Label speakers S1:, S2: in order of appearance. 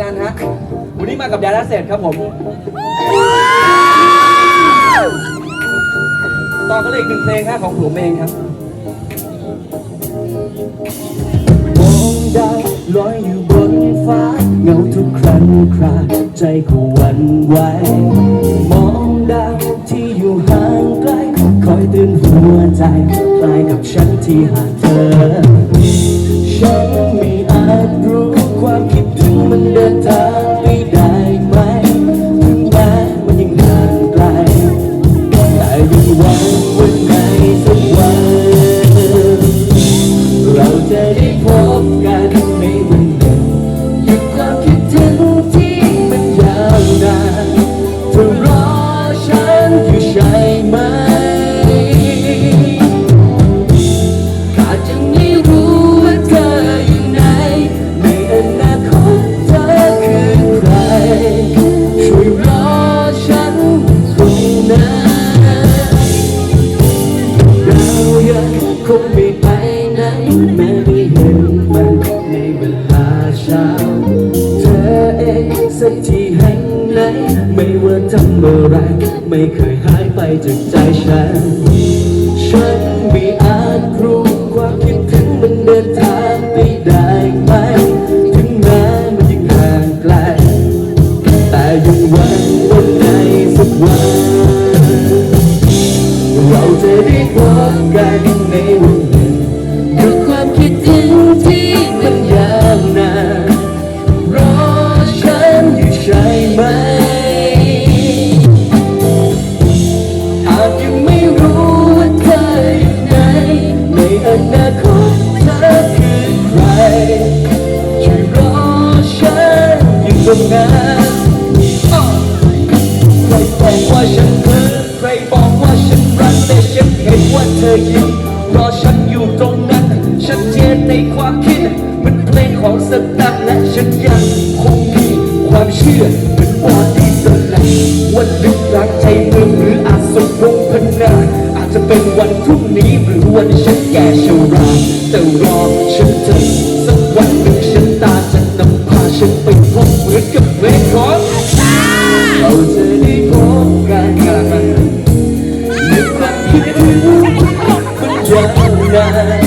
S1: ดันฮะ วันนี้มากับดาราเศษครับผม ต่อกันเลยอีกหนึ่งเพลงครับของผมเองครับมองดาวลอยอยู่บนฟ้าเงาทุกครั้งคราใจก็หวันไหวมองดาวที่อยู่ห่างไกล คอยเตือนหัวใจคล้ายกับฉันที่หาเธอ ช้า เธอเองสักที่แห่งไหน ไม่ว่าทำอะไร ไม่เคยหายไปจากใจฉัน ฉันไม่อาจรู้ความคิดถึงมันเดินทางไปได้ไหม ถึงแม้มันยังห่างไกล แต่ยังหวังว่าในสักวัน เราจะได้พบกันในวันหนึ่งด้วยความคิดถึงที่มันยา ช่วยรอฉันอยู่ตรงนั้นใครบอกว่าฉันเพ้อใครบอกว่าฉันรักแต่ฉันเห็นว่าเธอยิ้มรอฉันอยู่ตรงนั้นชัดเจนในความคิดมันเพลงของสตังค์และฉันยังคงมีความเชื่อเหมือนว่าที่สลักวันลึกรักใจเมืองหรืออาจสมพงพนาอาจจะเป็นวันพรุ่งนี้หรือวันฉันแก่ชราแต่รอ 날.